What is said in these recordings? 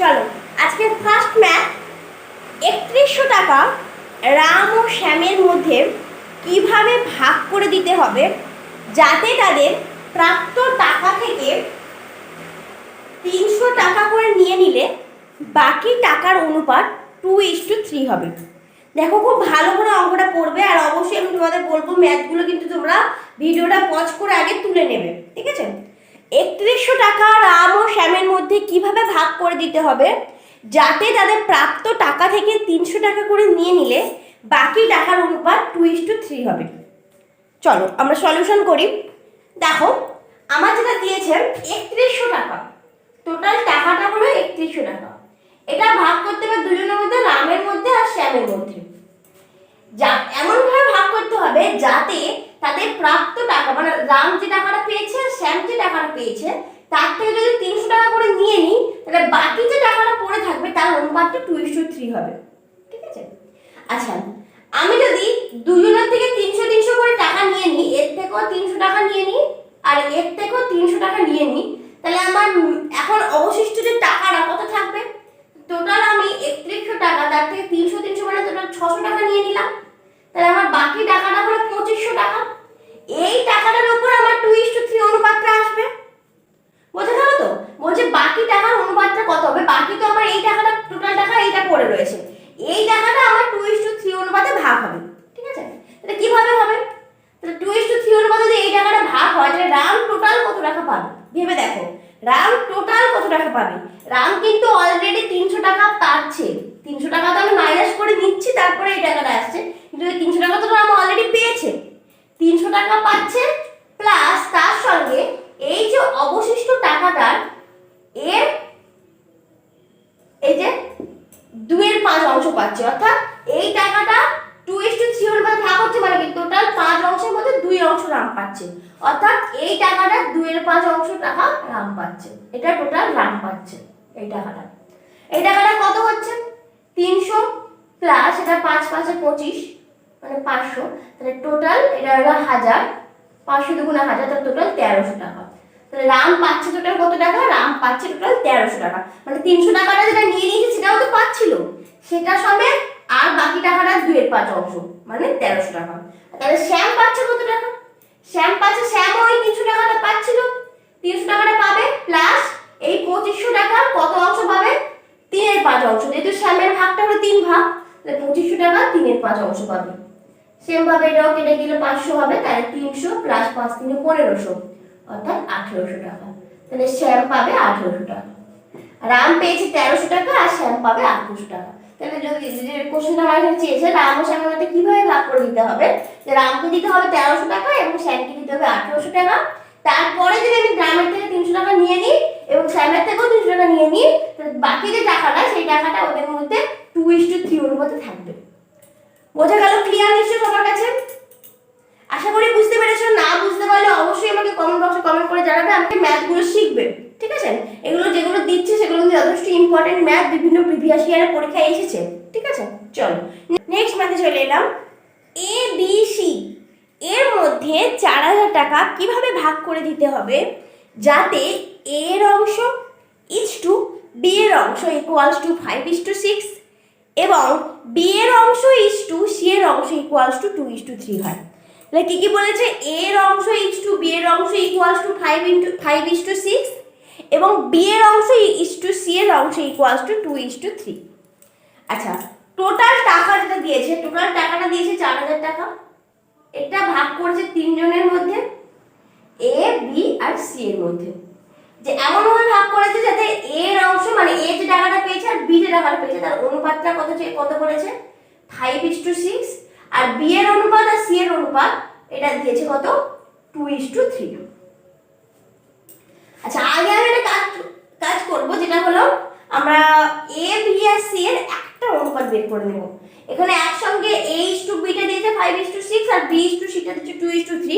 চলো আজকে first math একত্রিশশো টাকা রাম ও শ্যামের মধ্যে কীভাবে ভাগ করে দিতে হবে যাতে তাদের প্রাপ্ত টাকা থেকে তিনশো টাকা করে নিয়ে নিলে বাকি টাকার অনুপাত টু ইস টু থ্রি হবে। দেখো খুব ভালো করে অঙ্কটা পড়বে আর অবশ্যই আমি তোমাদের বলব ম্যাথগুলো কিন্তু তোমরা ভিডিওটা পজ করে আগে তুলে নেবে, ঠিক আছে? একত্রিশশো টাকা রাম ও শ্যামের মধ্যে কীভাবে ভাগ করে দিতে হবে? যাতে তাদের প্রাপ্ত টাকা থেকে তিনশো টাকা করে নিয়ে নিলে বাকি টাকার অনুপাত টু ইস টু থ্রি হবে। চলো, আমরা সলিউশন করি। দেখো, আমার যেটা দিয়েছেন একত্রিশশো টাকা। টোটাল টাকাটা হলো একত্রিশশো টাকা। এটা ভাগ করতে হবে দুজনের মধ্যে, রামের মধ্যে আর শ্যামের মধ্যে। যা, এমনভাবে ভাগ করতে হবে যাতে তাদের প্রাপ্ত টাকা মানে রাম যে টাকাটা পেয়েছে শ্যাম যে টাকাটা পেয়েছে, তার থেকে যদি তিনশো টাকা করে নিয়ে নিই, তাহলে বাকি যে টাকাটা পড়ে থাকবে, তার অনুপাতটা টু ইস টু থ্রি হবে। ঠিক আছে? আচ্ছা আমি যদি দুজনের থেকে তিনশো তিনশো করে টাকা নিয়ে নিই, এর থেকেও তিনশো টাকা নিয়ে নিই, আর এর থেকেও তিনশো টাকা নিয়ে নিই, তাহলে আমার এখন অবশিষ্ট যে টাকাটা কত থাকবে? টোটাল আমি একত্রিশশো টাকা, তার থেকে তিনশো তিনশো মানে টোটাল ছশো টাকা নিয়ে নিলাম। তাহলে আমার বাকি টাকাটা হলো পঁচিশশো টাকা। এই টাকাটার উপর আমার টু ইস টু থ্রি অনুপাতটা আসবে। বোঝা গেল তো? বলছে, বাকি টাকার অনুপাতটা কত হবে? বাকি তো আমার এই টাকাটা টোটাল টাকা এইটা পড়ে রয়েছে। এই টাকাটা আমার টু ইস টু থ্রি অনুপাতে ভাগ হবে। ঠিক আছে? তাহলে কীভাবে হবে? তাহলে টু ইস টু থ্রি অনুপাতে যদি এই টাকাটা ভাগ হয়, তাহলে রাম টোটাল কত টাকা পাবে? ভেবে দেখো রাম টোটাল কত টাকা পাবে? রাম কিন্তু অলরেডি তিনশো টাকা পাচ্ছে। তিনশো টাকা তো আমি মাইনাস করে নিচ্ছি, তারপরে এই টাকাটা আসছে। কিন্তু তিনশো টাকা তো রাম অলরেডি পেয়েছে। তিনশো টাকা পাচ্ছে প্লাস তার সঙ্গে এই যে অবশিষ্ট টাকাটার, এর এই যে দুইয়ের পাঁচ অংশ পাচ্ছে, অর্থাৎ এই টাকাটা টু ইস টু থ্রি অনুপাত ভাগ হচ্ছে মানে কি? টোটাল পাঁচ অংশের মধ্যে দুই অংশ রাম পাচ্ছে। অর্থাৎ এই টাকাটা দুইয়ের পাঁচ অংশ টাকা রাম পাচ্ছে। এটা টোটাল রাম পাচ্ছে এই টাকাটা। এই টাকাটা কত হচ্ছে? তিনশো প্লাস এটা পাঁচ, পাঁচে পঁচিশ। মানে পাঁচশো। তাহলে টোটাল এটা হলো হাজার। পাঁচশো দুগুণে হাজার, তাহলে টোটাল তেরোশো টাকা। তাহলে রাম পাচ্ছে টোটাল কত টাকা? রাম পাচ্ছে টোটাল তেরোশো টাকা। মানে তিনশো টাকাটা যেটা নিয়ে নিয়েছে, সেটাও তো পাচ্ছিল। সেটা সমেত আর বাকি টাকাটা দুইয়ের পাঁচ অংশ মানে তেরোশো টাকা। তাহলে শ্যাম পাচ্ছে কত টাকা? শ্যাম পাচ্ছে শ্যাম ওই তিনশো টাকাটা পাচ্ছিল। তিনশো টাকাটা পাবে প্লাস এই পঁচিশশো টাকা কত অংশ পাবে? তিনের পাঁচ অংশ। যেহেতু শ্যামের ভাগটা হলো তিন ভাগ তাহলে পঁচিশশো টাকা তিনের পাঁচ অংশ পাবে। সেম ভাবে এটাও কেটে গেলে পাঁচশো হবে, তাহলে তিনশো প্লাস পাঁচ তিনে পনেরোশো, অর্থাৎ আঠেরোশো টাকা। তাহলে শ্যাম পাবে আঠেরোশো টাকা। রাম পেয়েছে তেরোশো টাকা, আর শ্যাম পাবে আঠেরোশো টাকা। তাহলে যদি কোশ্চেনটা আমার কাছে চেয়েছে রাম ও শ্যামের মধ্যে কীভাবে ভাগ করে দিতে হবে? যে রামকে দিতে হবে তেরোশো টাকা এবং শ্যামকে দিতে হবে আঠেরোশো টাকা। তারপরে যদি আমি গ্রামের থেকে তিনশো টাকা নিয়ে নিই এবং শ্যামের থেকেও তিনশো টাকা নিয়ে নিই, তাহলে বাকি যে টাকাটা, সেই টাকাটা ওদের মধ্যে টু ইস টু থ্রি অনুপাতে থাকবে। বোঝা গেল ক্লিয়ার নিশ্চয় সবার কাছে? আশা করি বুঝতে পেরেছ, না বুঝতে পারলে অবশ্যই আমাকে কমেন্ট বক্সে কমেন্ট করে জানাবে, আমাকে ম্যাথগুলো শিখবে, ঠিক আছে? এগুলো যেগুলো দিচ্ছে সেগুলো কিন্তু যথেষ্ট ইম্পর্টেন্ট ম্যাথ বিভিন্ন প্রিভিয়াস ইয়ারের পরীক্ষায় এসেছে, ঠিক আছে? চলো নেক্সট ম্যাথে চলে এলাম। এ বি সি এর মধ্যে চার হাজার টাকা কীভাবে ভাগ করে দিতে হবে? যাতে এর অংশ ইচ টু বি এর অংশ equals to five is to six এবং বি এর অংশ ইস টু সি এর অংশ equals to two is to three হয়। তাহলে কি কি বলেছে? এ এর অংশ ইস টু বি এর অংশ equals to five into five is to six এবং বি এর অংশ ইস টু সি এর অংশ equals to two is to three আচ্ছা টোটাল টাকা যেটা দিয়েছে টোটাল টাকাটা দিয়েছে চার হাজার টাকা। এটা ভাগ করেছে তিনজনের মধ্যে এ বি আর সি এর মধ্যে। যে এমনভাবে ভাগ করেছে যাতে এর অংশ মানে এ যে টাকাটা পেয়েছে আর বি যে টাকাটা পেয়েছে, তার অনুপাতটা কত কত করেছে ফাইভ ইস টু সিক্স আর বি এর অনুপাত আর সি এর অনুপাত, এটা দিয়েছে কত? টু ইস টু থ্রি আচ্ছা আগে আমি একটা কাজ কাজ করব, যেটা হলো আমরা এ বি আর সি এর একটা অনুপাত বের করে নেব। এখানে একসঙ্গে এ ইস টু বিটা দিয়েছে ফাইভ ইস টু সিক্স আর বি ইস টু সিটা দিচ্ছে টু ইস টু থ্রি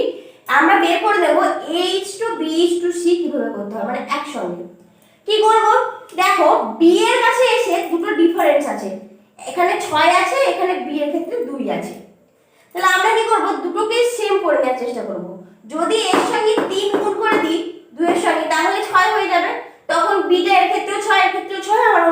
আমরা বের করে দেবো A is to B is to C কীভাবে করতে হয় মানে একসঙ্গে। কি করব? দেখো বি এর কাছে এসে দুটো ডিফারেন্স আছে। এখানে ছয় আছে, এখানে বি এর ক্ষেত্রে দুই আছে। তাহলে আমরা কি করব? দুটোকে সেম করে নেওয়ার চেষ্টা করব। যদি এর সঙ্গে তিন গুণ করে দিই, দুইয়ের সঙ্গে, তাহলে ছয় হয়ে যাবে। তখন বিটা এর ক্ষেত্রেও ছয়, এর ক্ষেত্রেও ছয়, আমার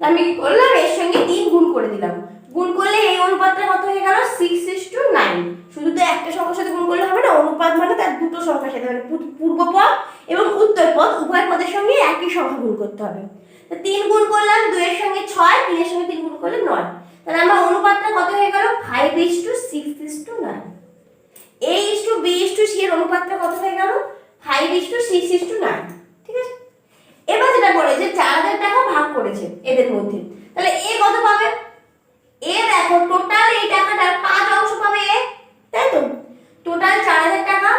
তা আমি কি করলাম? এর সঙ্গে তিন গুণ করে দিলাম। গুণ করলে এই অনুপাতটা কত হয়ে গেল? সিক্স ইস টু নাইন শুধু তো একটা সংখ্যার সাথে গুণ করলে হবে না, অনুপাত মানে তার দুটো সংখ্যার সাথে মানে পূ- পূর্ব পদ এবং উত্তর পদ উভয় পদের সঙ্গে একই সংখ্যা গুণ করতে হবে। তো তিন গুণ করলাম, দুইয়ের সঙ্গে ছয়, তিনের সঙ্গে তিন গুণ করলে নয়। তাহলে আমার অনুপাতটা কত হয়ে গেল? Five is to six is to nine A is to B is to C এর অনুপাতটা কত হয়ে গেল? Five is to six is to nine ঠিক আছে? এবার যেটা বলে যে চার হাজার টাকা ভাগ করেছে, এদের মধ্যে। তাহলে এ কত পাবে? এ দেখো টোটাল এই টাকাটার পাঁচ অংশ পাবে এ, তাই তো? টোটাল চার হাজার টাকা,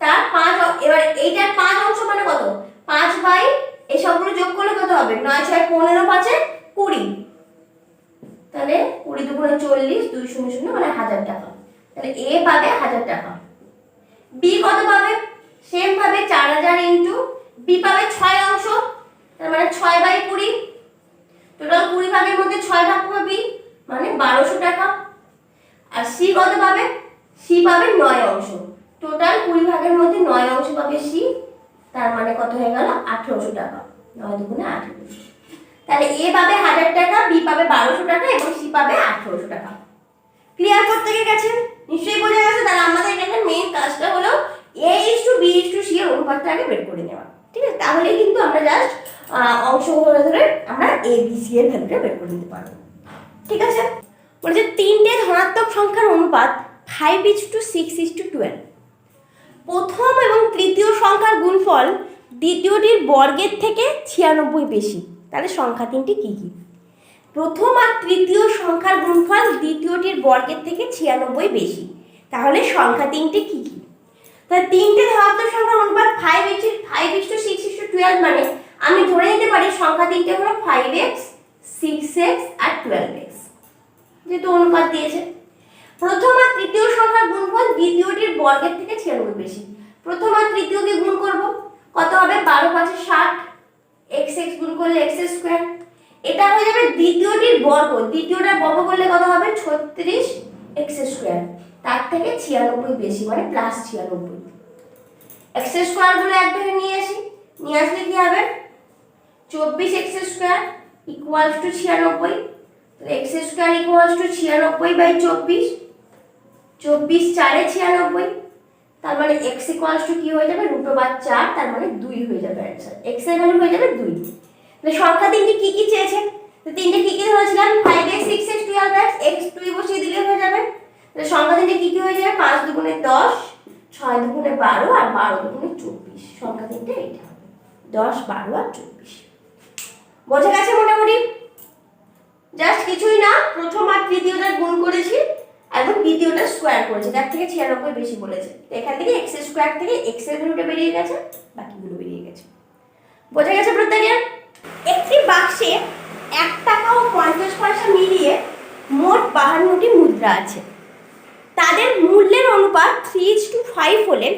তার পাঁচ এবার এইটার পাঁচ অংশ মানে কত? পাঁচ বাই এই সবগুলো যোগ করলে কত হবে? নয় ছয় পনেরো পাঁচে কুড়ি। তাহলে কুড়ি দুগুণে চল্লিশ, দুই শূন্য শূন্য মানে হাজার টাকা। তাহলে এ পাবে হাজার টাকা। বি কত পাবে? সেম ভাবে চার হাজার ইন্টু বি পাবে ছয় অংশ, তার মানে ছয় বাই কুড়ি। টোটাল কুড়ি ভাগের মধ্যে ছয় ভাগ পাবি মানে বারোশো টাকা। আর সি কত পাবে? সি পাবে নয় অংশ। টোটাল কুড়ি ভাগের মধ্যে নয় অংশ পাবে সি। তার মানে কত হয়ে গেল? আঠেরোশো টাকা। নয় দুগুণে আঠেরোশো তাহলে এ পাবে হাজার টাকা, বি পাবে বারোশো টাকা এবং সি পাবে আঠেরোশো টাকা। ক্লিয়ার করতে গেছে? নিশ্চয়ই বোঝা গেছে? তাহলে আমাদের এখানে মেইন কাজটা হলো A is to B is to C এর অনুপাতটা আগে বের করে নেওয়া। ঠিক আছে? তাহলে কিন্তু আমরা জাস্ট অংশ ধরে ধরে আমরা এ বি সি এর ভ্যালুটা বের করে নিতে পারব। ঠিক আছে? বলে যে তিনটে ধনাত্মক সংখ্যার অনুপাত five is to six is to twelve প্রথম এবং তৃতীয় সংখ্যার গুণফল দ্বিতীয়টির বর্গের থেকে ছিয়ানব্বই বেশি। তাহলে সংখ্যা তিনটি কী কী? প্রথম আর তৃতীয় সংখ্যার গুণফল দ্বিতীয়টির বর্গের থেকে ছিয়ানব্বই বেশি। তাহলে সংখ্যা তিনটি কী কী? তাহলে তিনটে ধনাত্মক সংখ্যার অনুপাত five is five is to six is to twelve মানে আমি ধরে নিতে পারি সংখ্যা তিনটে হলো ফাইভ এক্স সিক্স এক্স আর টুয়েলভ এক্স যেহেতু অনুপাত দিয়েছে। প্রথম আর তৃতীয় সংখ্যার গুণফল দ্বিতীয়টির বর্গের থেকে ছিয়ানব্বই বেশি। প্রথম আর তৃতীয়কে গুণ করব। কত হবে? বারো পাঁচে ষাট। এক্স এক্স গুণ করলে এক্স স্কোয়ার এটা হয়ে যাবে দ্বিতীয়টির বর্গ। দ্বিতীয়টার বর্গ করলে কত হবে? ছত্রিশ এক্স স্কোয়ার তার থেকে ছিয়ানব্বই বেশি মানে প্লাস ছিয়ানব্বই। এক্স স্কোয়ারগুলো এক ধরে নিয়ে আসি। নিয়ে আসলে কি হবে? চব্বিশ এক্স স্কোয়ার ইকুয়ালস টু ছিয়ানব্বই। এক্স স্কোয়ার ইকুয়ালস টু ছিয়ানব্বই বাই চব্বিশ। চব্বিশ চারে ছিয়ানব্বই। তার মানে এক্স ইকুয়ালস টু কি হয়ে যাবে? রুট ওভার চার, তার মানে দুই হয়ে যাবে অ্যান্সার এক্সের ভ্যালু হয়ে যাবে দুই। তাহলে সংখ্যা তিনটি কি কি চেয়েছে? তো তিনটে কি কি ধরেছিলাম? Five x six x twelve x x টুই বসিয়ে দিলে হয়ে যাবে। তাহলে সংখ্যা তিনটে কি কি হয়ে যাবে? পাঁচ দুগুণে দশ, ছয় দুগুণে বারো আর বারো দুগুণে চব্বিশ। সংখ্যা তিনটে এইটা হবে। দশ, বারো আর চব্বিশ। বোঝা গেছে মোটামুটি? জাস্ট কিছুই না, প্রথম আর তৃতীয়টা গুণ করেছি এবং দ্বিতীয়টা স্কোয়ার করেছি। তার থেকে ছিয়ানব্বই বেশি বলেছে। এখান থেকে এক্স স্কোয়ার থেকে এক্সের ভ্যালুটা বেরিয়ে গেছে, বাকিগুলো বেরিয়ে গেছে। বোঝা গেছে প্রত্যেকের একটি বাক্সে এক টাকা ও পঞ্চাশ পয়সা মিলিয়ে মোট বাহান্নটি মুদ্রা আছে। তাদের মূল্যের অনুপাত থ্রি টু ফাইভ হলে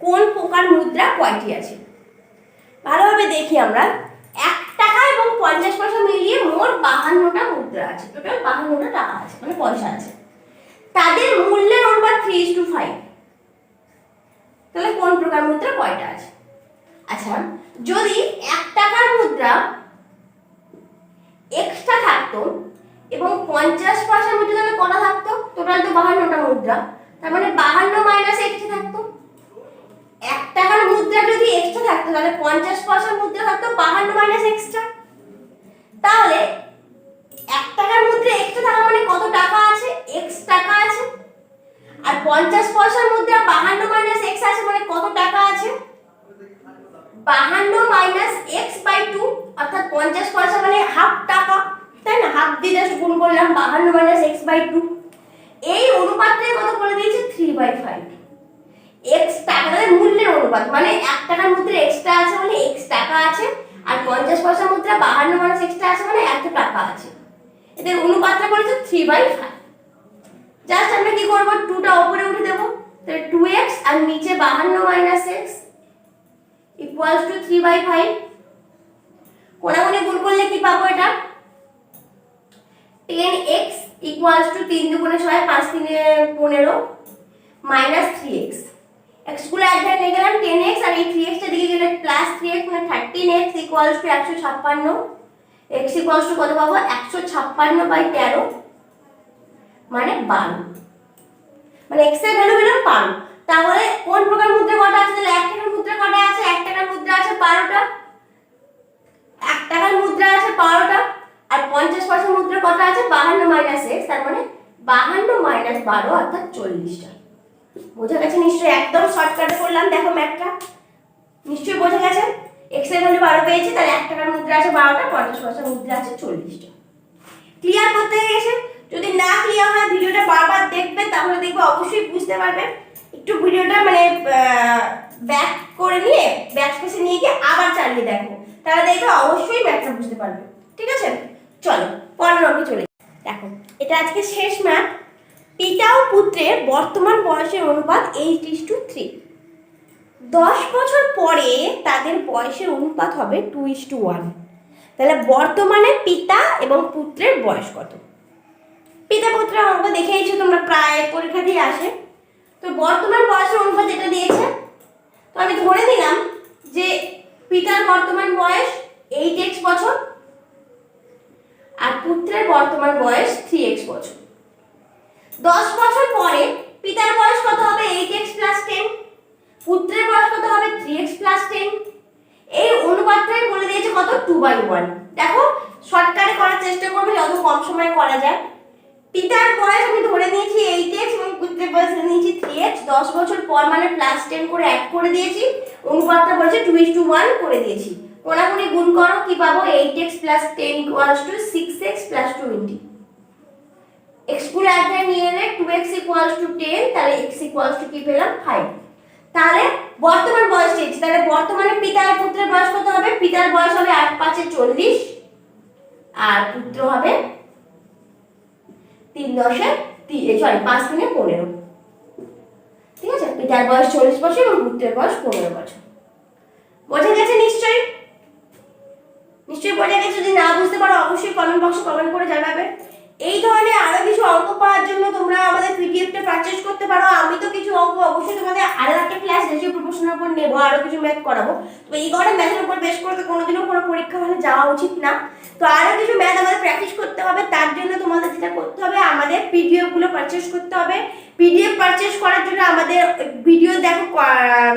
কোন প্রকার মুদ্রা কয়টি আছে? ভালোভাবে দেখি আমরা। এক টাকা এবং পঞ্চাশ পয়সা মিলিয়ে মোট বাহান্নটা মুদ্রা আছে টোটাল বাহান্নটা টাকা আছে মানে পয়সা আছে। তাদের মূল্যের অনুপাত থ্রি টু ফাইভ তাহলে কোন প্রকার মুদ্রা, কয়টা আছে? আচ্ছা যদি এক টাকার মুদ্রা এক্সট্রা থাকতো এবং পঞ্চাশ পয়সার মুদ্রা তাহলে কটা থাকতো? টোটাল তো বাহান্নটা মুদ্রা। তার মানে বাহান্ন মাইনাস এক্সট্রা থাকতো। এক টাকার মুদ্রা যদি এক্সট্রা থাকতো, তাহলে পঞ্চাশ পয়সার মুদ্রা থাকতো, বাহান্ন মাইনাস এক্সট্রা তাহলে এক টাকার মুদ্রা এক্সট্রা থাকা মানে কত টাকা আছে? এক্স টাকা আছে। আর পঞ্চাশ পয়সার মুদ্রা বাহান্ন মাইনাস এক্স আছে মানে কত টাকা আছে? বাহান্ন মাইনাস এক্স বাই টু অর্থাৎ পঞ্চাশ পয়সা মানে হাফ টাকা। তাই না? হাফ দিয়ে জাস্ট গুণ করলাম, বাহান্ন মাইনাস এক্স বাই টু এই অনুপাতটাই কত বলে দিয়েছে? থ্রি বাই ফাইভ এক্স টাকার মূল্যের অনুপাত মানে এক টাকার মধ্যে এক্সট্রা আছে মানে এক্স টাকা আছে, আর পঞ্চাশ পয়সা মুদ্রা বাহান্ন মাইনাস এক্সট্রা আছে মানে এত টাকা আছে। এদের অনুপাতটা করেছে থ্রি বাই ফাইভ জাস্ট আমরা কি করব? টুটা ওপরে উঠে দেবো। তাহলে টু এক্স আর নিচে বাহান্ন minus x equals to three by five কোনাগুনি গুণ করলে কি পাবো এটা? টেন এক্স ইকুয়ালস টু তিন দুগুণে ছয়, পাঁচ তিনে পনেরো মাইনাস থ্রি এক্স এক্সগুলো এক ধারে নিয়ে গেলাম টেন এক্স আর এই থ্রি এক্সটা দিকে গেলে প্লাস থ্রি এক্স মানে থার্টিন এক্স ইকুয়ালস টু একশো ছাপ্পান্ন। এক্স ইকুয়ালস টু কত পাবো? একশো ছাপ্পান্ন বাই তেরো মানে বারো। মানে এক্সের ভ্যালু পেলাম বারো। তাহলে কোন প্রকার মুদ্রা কটা আছে? তাহলে এক টাকার মুদ্রা কটা আছে? এক টাকার মুদ্রা আছে বারোটা। এক টাকার মুদ্রা আছে বারোটা। আর পঞ্চাশ পয়সা মুদ্রা কটা আছে? বাহান্ন মাইনাস এক্স তার মানে বাহান্ন মাইনাস বারো, অর্থাৎ চল্লিশটা। বোঝা গেছে? নিশ্চয়ই একদম শর্টকাটে করলাম। দেখো ম্যাথটা নিশ্চয়ই বোঝা গেছে? এক্সের ভ্যালু বারো পেয়েছি, তাহলে এক টাকার মুদ্রা আছে বারোটা, পঞ্চাশ পয়সা মুদ্রা আছে চল্লিশটা। ক্লিয়ার করতে গেছে? যদি না ক্লিয়ার হয়, ভিডিওটা বারবার দেখবে, তাহলে দেখবে অবশ্যই বুঝতে পারবে। একটু ভিডিওটা মানে ব্যাক করে নিয়ে ব্যাক স্পেসে নিয়ে গিয়ে আবার চালিয়ে দেখো। তাহলে দেখবে অবশ্যই ম্যাথটা বুঝতে পারবে। ঠিক আছে? চলো, পরের অঙ্কে চলে দেখো, এটা আজকে শেষ ম্যাথ পিতা ও পুত্রের বর্তমান বয়সের অনুপাত এইট ইস টু থ্রি দশ বছর পরে তাদের বয়সের অনুপাত হবে টু ইস টু ওয়ান তাহলে বর্তমানে পিতা এবং পুত্রের বয়স কত? পিতা পুত্রের অঙ্ক দেখেইছো তোমরা, প্রায় পরীক্ষা দিয়ে আসে। তো বর্তমান বয়সের অনুপাত যেটা দিয়েছে। তো আমি ধরে নিলাম যে পিতার বর্তমান বয়স এইট এক্স বছর আর পুত্রের বর্তমান বয়স থ্রি এক্স বছর। দশ বছর পরে পিতার বয়স কত হবে এইট এক্স প্লাস টেন পুত্রের বয়স কত হবে? থ্রি এক্স প্লাস টেন এই অনুপাতটাই বলে দিয়েছে কত? টু বাই ওয়ান দেখো শর্টকাটে করার চেষ্টা করবে, যত কম সময়ে করা যায়। পিতার বয়স আমি ধরে নিয়েছি এইট এক্স এবং পুত্রের বয়স নিয়েছি থ্রি এক্স দশ বছর পর মানে প্লাস টেন করে অ্যাড করে দিয়েছি। অনুপাতটা বলেছে টু ইস টু ওয়ান করে দিয়েছি। কোনাকুনি গুণ করো, কি পাবো? Eight x plus ten equals to six x plus নিয়ে এলে two x equals to ten তাহলে এক্স টু কি পেলাম? ফাইভ তাহলে বর্তমান বয়স চেয়েছি তাহলে বর্তমানে পিতা পুত্রের বয়স কত হবে? পিতার বয়স হবে আট পাঁচে চল্লিশ, আর পুত্র হবে তিন দশে সরি পাঁচ তিনে পনেরো। ঠিক আছে? পিতার বয়স চল্লিশ বছর এবং পুত্রের বয়স পনেরো বছর। বোঝা গেছে নিশ্চয়ই? নিশ্চয়ই বোঝা গেছে? যদি না বুঝতে পারো, অবশ্যই কমেন্ট বক্সে কমেন্ট করে জানাবে। এই ধরনের আরও কিছু অঙ্ক পাওয়ার জন্য তোমরা আমাদের পিডিএফটা পারচেজ করতে পারো। আমি তো কিছু অঙ্ক অবশ্যই তোমাদের আরও একটা ক্লাস রেশিও প্রপোর্শনের উপর নেব, আরও কিছু ম্যাথ করাবো। তো এই ধরনের ম্যাথের উপর বেশ করে তো কোনোদিনও কোনো পরীক্ষা হলে যাওয়া উচিত না। তো আরও কিছু ম্যাথ আমাদের প্র্যাকটিস করতে হবে, তার জন্য তোমাদের যেটা করতে হবে, আমাদের পিডিএফগুলো পারচেজ করতে হবে। পিডিএফ পারচেজ করার জন্য আমাদের ভিডিও দেখো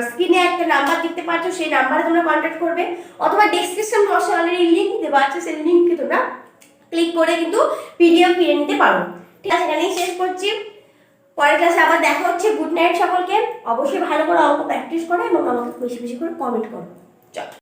স্ক্রিনে একটা নাম্বার দেখতে পাচ্ছ, সেই নাম্বারে তোমরা কন্ট্যাক্ট করবে। অথবা ডেসক্রিপশন বক্সে অলরেডি লিঙ্ক দেওয়া আছে, সেই লিঙ্কে তোমরা ক্লিক করে কিন্তু পিডিএফ কিনে নিতে পারো। ঠিক আছে, এখানেই শেষ করছি। পরের ক্লাসে আবার দেখা হচ্ছে। গুড নাইট সকলকে। অবশ্যই ভালো করে অঙ্ক প্র্যাকটিস করো এবং আমাকে বেশি বেশি করে কমেন্ট করো। চলো।